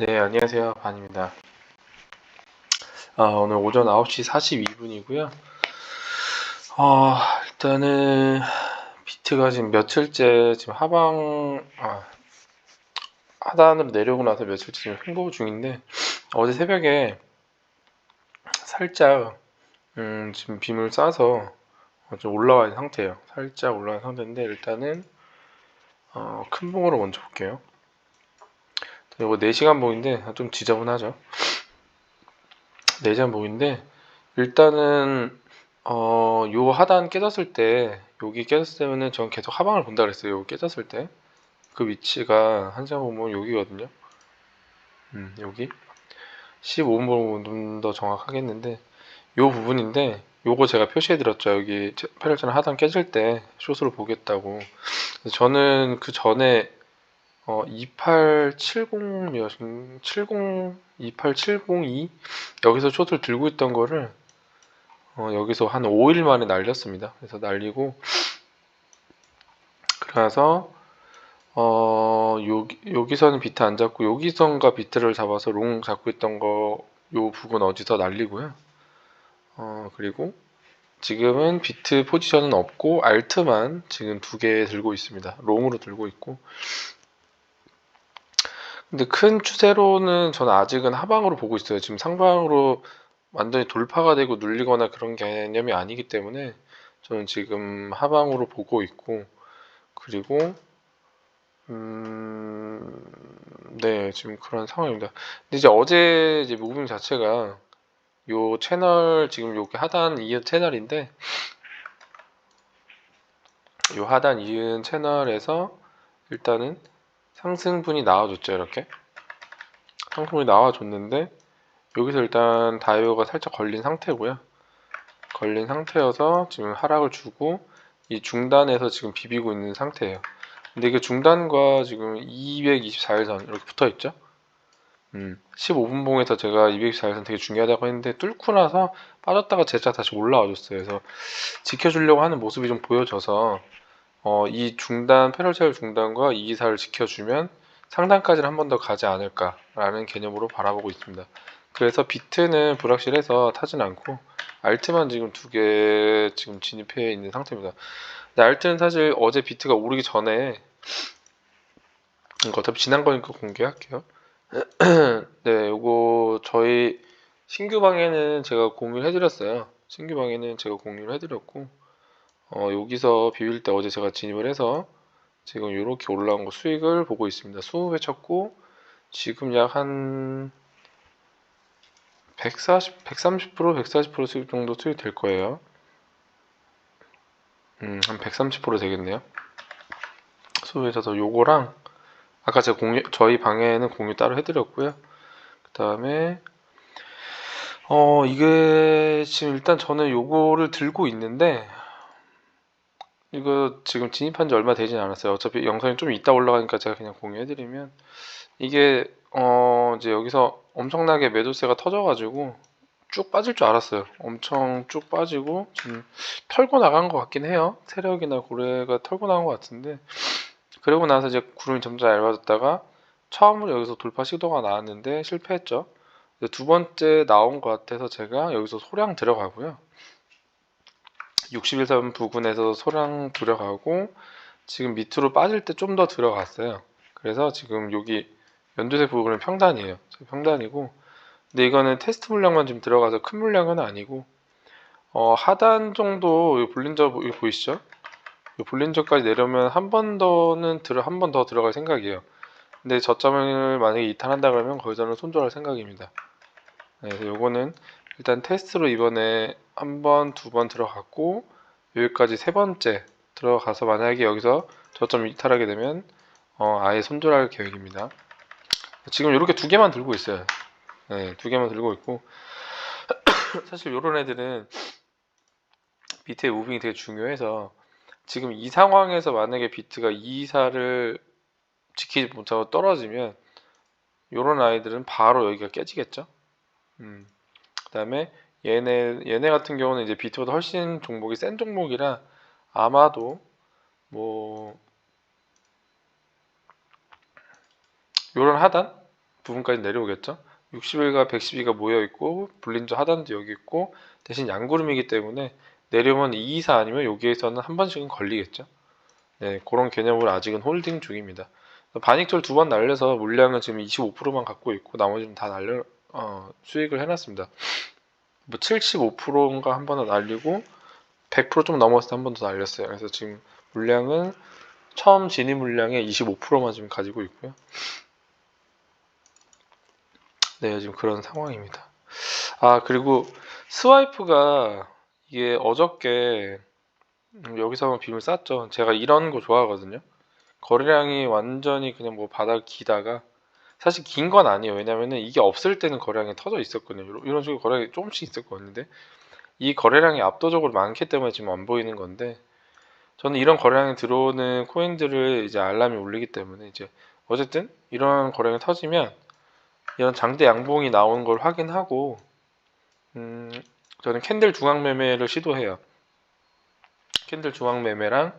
네, 안녕하세요. 반입니다. 아, 오늘 오전 9시 42분이고요. 아, 일단은 비트가 지금 며칠째 지금 하방 아, 하단으로 내려오고 나서 며칠째 지금 횡보 중인데 어제 새벽에 살짝 음, 지금 빔을 싸서 좀 올라와 있는 상태예요. 살짝 있는 상태인데 일단은 어, 큰 봉으로 먼저 볼게요. 이거 4시간 봉인데 좀 지저분하죠. 4시간 봉인데 일단은 어, 요 하단 깨졌을 때 여기 깨졌을 때면은 전 계속 하방을 본다 그랬어요. 요 깨졌을 때. 그 위치가 한 시간 보면 여기거든요. 음, 여기. 15분 보면 좀더 정확하겠는데 요 부분인데 요거 제가 표시해 드렸죠. 여기 패럴전 하단 깨질 때 숏으로 보겠다고. 저는 그 전에 어, 2870 몇, 70, 28702 여기서 숏을 들고 있던 거를 어, 여기서 한 5일 만에 날렸습니다. 그래서 날리고 그래서 어, 여기, 여기서는 비트 안 잡고 여기선가 비트를 잡아서 롱 잡고 있던 거 요 부분 어디서 날리고요. 어, 그리고 지금은 비트 포지션은 없고 알트만 지금 두 개 들고 있습니다. 롱으로 들고 있고 근데 큰 추세로는 저는 아직은 하방으로 보고 있어요. 지금 상방으로 완전히 돌파가 되고 눌리거나 그런 개념이 아니기 때문에 저는 지금 하방으로 보고 있고 그리고 음, 네, 지금 그런 상황입니다. 근데 이제 어제 이제 무빙 자체가 요 채널 지금 여기 하단 이은 채널인데 요 하단 이은 채널에서 일단은 상승분이 나와줬죠 이렇게? 상승분이 나와줬는데 여기서 일단 다이오가 살짝 걸린 상태고요. 걸린 상태여서 지금 하락을 주고 이 중단에서 지금 비비고 있는 상태예요. 근데 이게 중단과 지금 224일선 이렇게 붙어 있죠? 음, 15분 봉에서 제가 224일선 되게 중요하다고 했는데 뚫고 나서 빠졌다가 제자 다시 올라와 줬어요. 그래서 지켜주려고 하는 모습이 좀 보여져서 어, 이 중단 패럴체럴 중단과 이기사를 지켜주면 상단까지는 한 번 더 가지 않을까라는 개념으로 바라보고 있습니다. 그래서 비트는 불확실해서 타진 않고 알트만 지금 두 개 지금 진입해 있는 상태입니다. 근데 알트는 사실 어제 비트가 오르기 전에 어차피 지난 거니까 공개할게요. 네, 요거 저희 신규 방에는 제가 공유를 해드렸어요. 신규 방에는 제가 공유를 해드렸고 어, 여기서 비빌 때 어제 제가 진입을 해서 지금 이렇게 올라온 거 수익을 보고 있습니다. 20배 쳤고 지금 약 한 140, 130%, 140% 수익 정도 수익 될 거예요. 음, 한 130% 되겠네요. 수익에 쳐서 요거랑 아까 제가 공유, 저희 방에는 공유 따로 해드렸고요. 그 다음에 어, 이게 지금 일단 저는 요거를 들고 있는데 이거 지금 진입한 지 얼마 되진 않았어요. 어차피 영상이 좀 이따 올라가니까 제가 그냥 공유해드리면 이게 어 이제 여기서 엄청나게 매도세가 터져가지고 쭉 빠질 줄 알았어요. 엄청 쭉 빠지고 지금 털고 나간 것 같긴 해요. 세력이나 고래가 털고 나간 것 같은데 그러고 나서 이제 구름이 점점 얇아졌다가 처음으로 여기서 돌파 시도가 나왔는데 실패했죠. 두 번째 나온 것 같아서 제가 여기서 소량 들어가고요. 61선 부근에서 소량 들어가고 지금 밑으로 빠질 때 좀 더 들어갔어요. 그래서 지금 여기 연두색 부분은 평단이에요. 평단이고 근데 이거는 테스트 물량만 좀 들어가서 큰 물량은 아니고 어, 하단 정도 볼린저 보이시죠? 볼린저까지 내려면 한 번 더는 들어 한 번 더 들어갈 생각이에요. 근데 저점을 만약에 이탈한다 그러면 거기서는 손절할 생각입니다. 네, 그래서 요거는 일단 테스트로 이번에 한 번, 두 번 들어갔고 여기까지 세 번째 들어가서 만약에 여기서 저점 이탈하게 되면 어, 아예 손절할 계획입니다. 지금 이렇게 두 개만 들고 있어요. 네, 두 개만 들고 있고 사실 이런 애들은 비트의 무빙이 되게 중요해서 지금 이 상황에서 만약에 비트가 이사를 지키지 못하고 떨어지면 이런 아이들은 바로 여기가 깨지겠죠. 음. 그다음에 얘네 얘네 같은 경우는 이제 비트보다 훨씬 종목이 센 종목이라 아마도 뭐 요런 하단 부분까지 내려오겠죠. 61과 112가 모여 있고 불린저 하단도 여기 있고 대신 양구름이기 때문에 내려오면 2, 2, 4 아니면 여기에서는 한 번씩은 걸리겠죠. 네, 그런 개념으로 아직은 홀딩 중입니다. 반익철 두번 날려서 물량은 지금 25%만 갖고 있고 나머지는 다 날려 어, 수익을 해놨습니다. 뭐 75%인가 한번더 날리고 100%좀 넘었을 때 한 번 더 날렸어요. 그래서 지금 물량은 처음 진입 물량의 25%만 지금 가지고 있고요. 네, 지금 그런 상황입니다. 아, 그리고 스와이프가 이게 어저께 음, 여기서 한번 빔을 쌌죠. 제가 이런 거 좋아하거든요. 거래량이 완전히 그냥 뭐 바닥 기다가 사실 긴 건 아니에요. 왜냐면은 이게 없을 때는 거래량이 터져 있었거든요. 이런- 식으로 거래량이 조금씩 있었거든요. 이 거래량이 압도적으로 많기 때문에 지금 안 보이는 건데 저는 이런 거래량이 들어오는 코인들을 이제 알람이 울리기 때문에 이제 어쨌든 이런 거래량이 터지면 이런 장대 양봉이 나오는 걸 확인하고 음, 저는 캔들 중앙 매매를 시도해요. 캔들 중앙 매매랑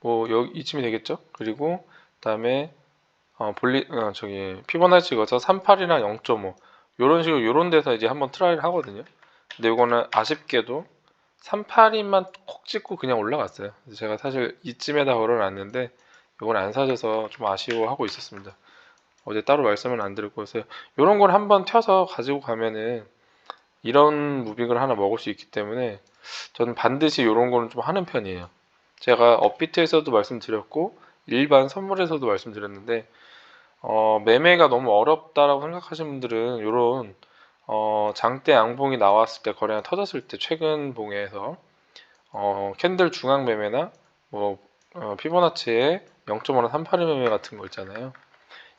뭐 여기 이쯤이 되겠죠? 그리고 그다음에 어, 볼리 어, 저기 피보나치 찍어서 38이랑 0.5 요런 식으로 요런 데서 이제 한번 트라이를 하거든요. 근데 이거는 아쉽게도 38인만 콕 찍고 그냥 올라갔어요. 제가 사실 이쯤에다 걸어놨는데 이건 안 사져서 좀 아쉬워하고 있었습니다. 어제 따로 말씀을 안 드렸고 그래서 이런 걸 한번 펴서 가지고 가면은 이런 무빙을 하나 먹을 수 있기 때문에 저는 반드시 이런 거는 좀 하는 편이에요. 제가 업비트에서도 말씀드렸고 일반 선물에서도 말씀드렸는데 어, 매매가 너무 어렵다라고 생각하시는 분들은 이런 어, 장대 양봉이 나왔을 때 거래가 터졌을 때 최근 봉에서 어, 캔들 중앙 매매나 뭐 어, 피보나치의 0.5나 38일 매매 같은 거 있잖아요.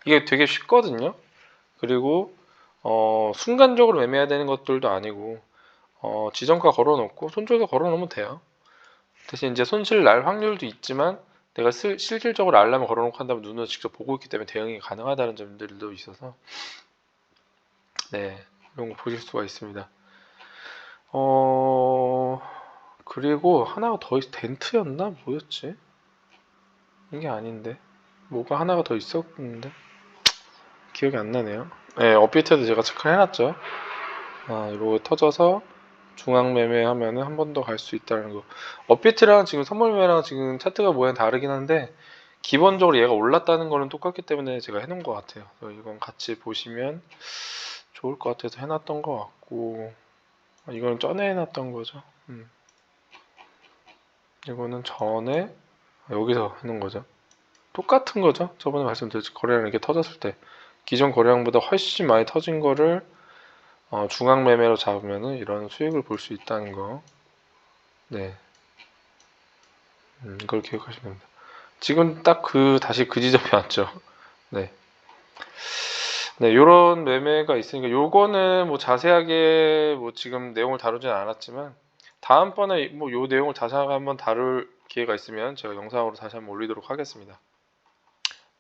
이게 되게 쉽거든요. 그리고 어, 순간적으로 매매해야 되는 것들도 아니고 어, 지정가 걸어놓고 손절가 걸어놓으면 돼요. 대신 이제 손실 날 확률도 있지만 내가 슬- 실질적으로 알람을 걸어놓고 한다면 눈으로 직접 보고 있기 때문에 대응이 가능하다는 점들도 있어서 네 이런 거 보실 수가 있습니다. 어 그리고 하나가 더 있, 덴트였나 뭐였지? 이게 아닌데 뭐가 하나가 더 있었는데 기억이 안 나네요. 네 업비트도 제가 체크를 해놨죠. 아 이거 터져서 중앙 매매하면은 한번 더 갈 수 있다는 거. 업비트랑 지금 선물 매매랑 지금 차트가 모양 다르긴 한데 기본적으로 얘가 올랐다는 거는 똑같기 때문에 제가 해놓은 것 같아요. 이건 같이 보시면 좋을 것 같아서 해놨던 것 같고 아, 이거는 전에 해놨던 거죠. 음. 이거는 전에 여기서 해놓은 거죠. 똑같은 거죠. 저번에 말씀드렸죠. 거래량 이렇게 터졌을 때 기존 거래량보다 훨씬 많이 터진 거를 어, 중앙 매매로 잡으면은 이런 수익을 볼 수 있다는 거. 네. 음, 이걸 기억하시면 됩니다. 지금 딱 그 다시 그 지점이 왔죠. 네. 네, 요런 매매가 있으니까 요거는 뭐 자세하게 뭐 지금 내용을 다루진 않았지만 다음번에 뭐 요 내용을 자세하게 한번 다룰 기회가 있으면 제가 영상으로 다시 한번 올리도록 하겠습니다.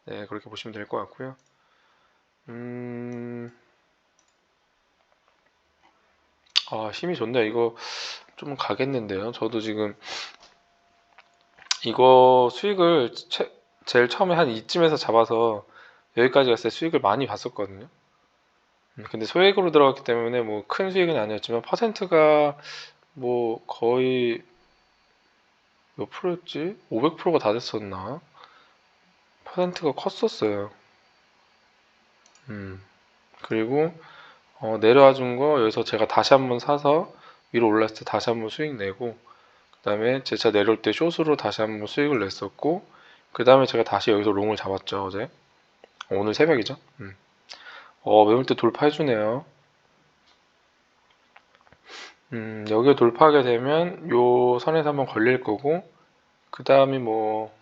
네, 그렇게 보시면 될 것 같고요. 음, 아, 힘이 좋네요. 이거 좀 가겠는데요. 저도 지금 이거 수익을 채- 제일 처음에 한 이쯤에서 잡아서 여기까지 갔을 때 수익을 많이 봤었거든요. 음, 근데 소액으로 들어갔기 때문에 뭐 큰 수익은 아니었지만 퍼센트가 뭐 거의 몇 프로였지? 500%가 다 됐었나? 퍼센트가 컸었어요. 음. 그리고 어, 내려와 준 거 여기서 제가 다시 한번 사서 위로 올랐을 때 다시 한번 수익 내고 그 다음에 제 차 내려올 때 숏으로 다시 한번 수익을 냈었고 그 다음에 제가 다시 여기서 롱을 잡았죠 어제. 어, 오늘 새벽이죠? 음. 어 매물대 돌파해 주네요. 음, 여기 돌파하게 되면 요 선에서 한번 걸릴 거고 그 다음이 뭐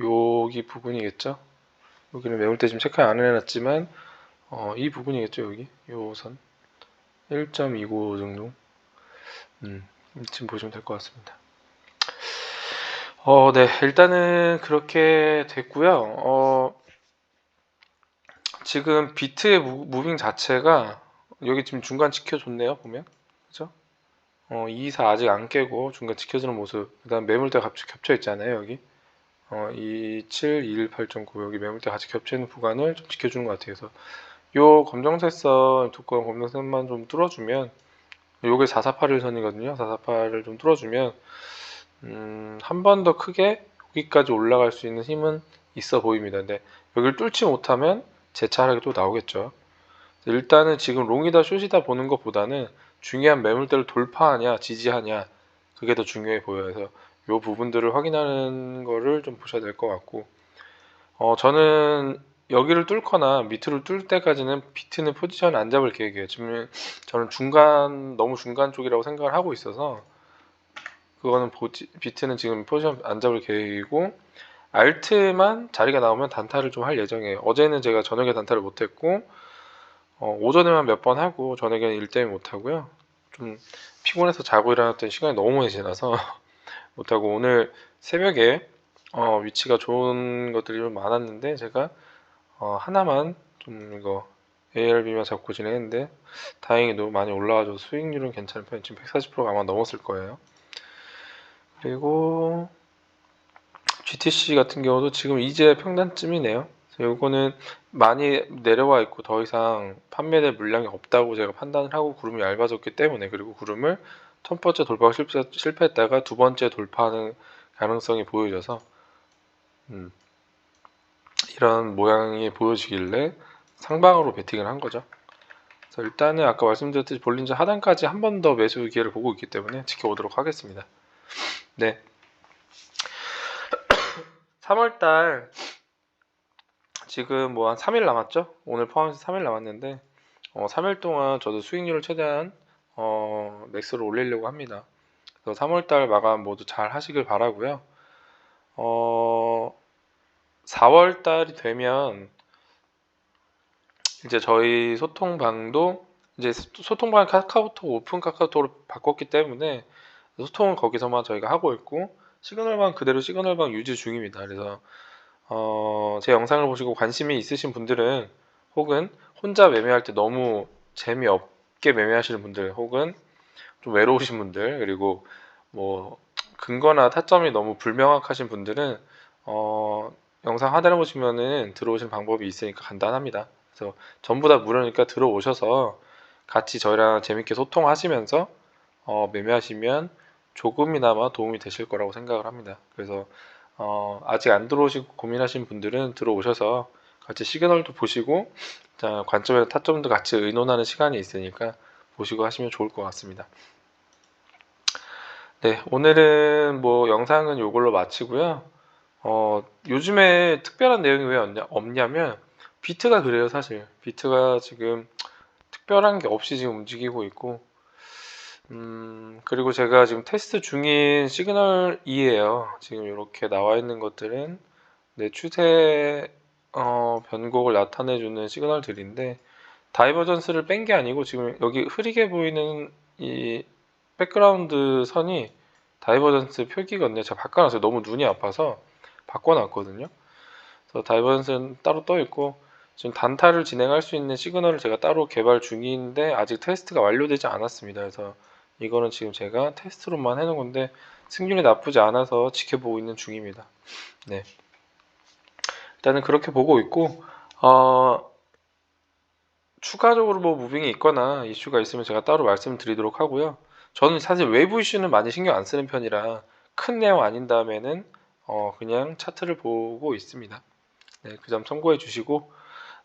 여기 부분이겠죠? 여기는 매물대 지금 체크 안 해놨지만 어, 이 부분이겠죠 여기? 요 선 1.25 정도? 음, 지금 보시면 될 것 같습니다. 어, 네 일단은 그렇게 됐고요. 어, 지금 비트의 무, 무빙 자체가 여기 지금 중간 지켜줬네요 보면. 그죠? 어, 2, 4 아직 안 깨고 중간 지켜주는 모습. 그 다음 매물대 같이 겹쳐 있잖아요 여기. 어, 2, 7, 2, 1, 8.9 여기 매물대 같이 겹쳐 있는 구간을 좀 지켜주는 것 같아요. 그래서 요 검정색 선 두꺼운 검정색 선만 좀 뚫어주면 요게 4481선이거든요. 4481을 좀 뚫어주면 음, 한 번 더 크게 여기까지 올라갈 수 있는 힘은 있어 보입니다. 근데 여기를 뚫지 못하면 재차 하락이 또 나오겠죠. 일단은 지금 롱이다 숏이다 보는 것보다는 중요한 매물대를 돌파하냐 지지하냐 그게 더 중요해. 그래서 이 부분들을 확인하는 거를 좀 보셔야 될 것 같고 어, 저는 여기를 뚫거나 밑으로 뚫을 때까지는 비트는 포지션 안 잡을 계획이에요. 지금 저는 중간 너무 중간 쪽이라고 생각을 하고 있어서 그거는 보지, 비트는 지금 포지션 안 잡을 계획이고 알트만 자리가 나오면 단타를 좀 할 예정이에요. 어제는 제가 저녁에 단타를 못했고 어, 오전에만 몇 번 하고 저녁에는 일 때문에 못하고요. 좀 피곤해서 자고 일어났던 시간이 너무 많이 지나서 못하고 오늘 새벽에 어, 위치가 좋은 것들이 좀 많았는데 제가 어, 하나만 좀 이거 ARB만 잡고 진행했는데 다행히도 많이 올라와서 수익률은 괜찮은 편 지금 140%가 아마 넘었을 거예요. 그리고 GTC 같은 경우도 지금 이제 평단쯤이네요. 요거는 많이 내려와 있고 더 이상 판매될 물량이 없다고 제가 판단을 하고 구름이 얇아졌기 때문에 그리고 구름을 첫 번째 돌파 실패, 실패했다가 두 번째 돌파하는 가능성이 보여져서 음, 이런 모양이 보여지길래 상방으로 베팅을 한 거죠. 그래서 일단은 아까 말씀드렸듯이 볼린저 하단까지 한 번 더 매수 기회를 보고 있기 때문에 지켜보도록 하겠습니다. 네. 3월달 지금 뭐 한 3일 남았죠? 오늘 포함해서 3일 남았는데 어, 3일 동안 저도 수익률을 최대한 어, 맥스로 올리려고 합니다. 그래서 3월달 마감 모두 잘 하시길 바라고요. 어, 4월 달이 되면 이제 저희 소통방도 이제 소통방 카카오톡 오픈 카카오톡으로 바꿨기 때문에 소통은 거기서만 저희가 하고 있고 시그널방 그대로 시그널방 유지 중입니다. 그래서 어, 제 영상을 보시고 관심이 있으신 분들은 혹은 혼자 매매할 때 너무 재미없게 매매하시는 분들 혹은 좀 외로우신 분들 그리고 뭐 근거나 타점이 너무 불명확하신 분들은 어, 영상 하단에 보시면은 들어오실 방법이 있으니까 간단합니다. 그래서 전부 다 무료니까 들어오셔서 같이 저희랑 재밌게 소통하시면서 어, 매매하시면 조금이나마 도움이 되실 거라고 생각을 합니다. 그래서 어, 아직 안 들어오시고 고민하신 분들은 들어오셔서 같이 시그널도 보시고 자, 관점에 타점도 같이 의논하는 시간이 있으니까 보시고 하시면 좋을 것 같습니다. 네, 오늘은 뭐 영상은 이걸로 마치고요. 어, 요즘에 특별한 내용이 왜 없냐, 없냐 면 비트가 그래요, 사실. 비트가 지금 특별한 게 없이 지금 움직이고 있고 음, 그리고 제가 지금 테스트 중인 시그널 2에요 지금 이렇게 나와 있는 것들은 내 추세 어, 변곡을 나타내주는 시그널들인데 다이버전스를 뺀 게 아니고 지금 여기 흐리게 보이는 이 백그라운드 선이 다이버전스 표기거든요. 제가 바꿔놨어요. 너무 눈이 아파서 바꿔놨거든요. 그래서 다이버전스는 따로 떠 있고 지금 단타를 진행할 수 있는 시그널을 제가 따로 개발 중인데 아직 테스트가 완료되지 않았습니다. 그래서 이거는 지금 제가 테스트로만 해놓은 건데 승률이 나쁘지 않아서 지켜보고 있는 중입니다. 네. 일단은 그렇게 보고 있고 어, 추가적으로 뭐 무빙이 있거나 이슈가 있으면 제가 따로 말씀드리도록 하고요. 저는 사실 외부 이슈는 많이 신경 안 쓰는 편이라 큰 내용 아닌 다음에는 어, 그냥 차트를 보고 있습니다. 네, 그 점 참고해 주시고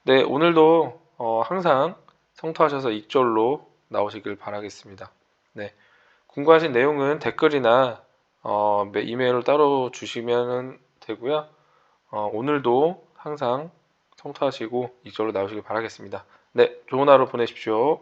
네, 오늘도 어, 항상 성토하셔서 익절로 나오시길 바라겠습니다. 네. 궁금하신 내용은 댓글이나 어, 이메일을 따로 주시면 되고요. 어, 오늘도 항상 성토하시고 이쪽으로 나오시길 바라겠습니다. 네, 좋은 하루 보내십시오.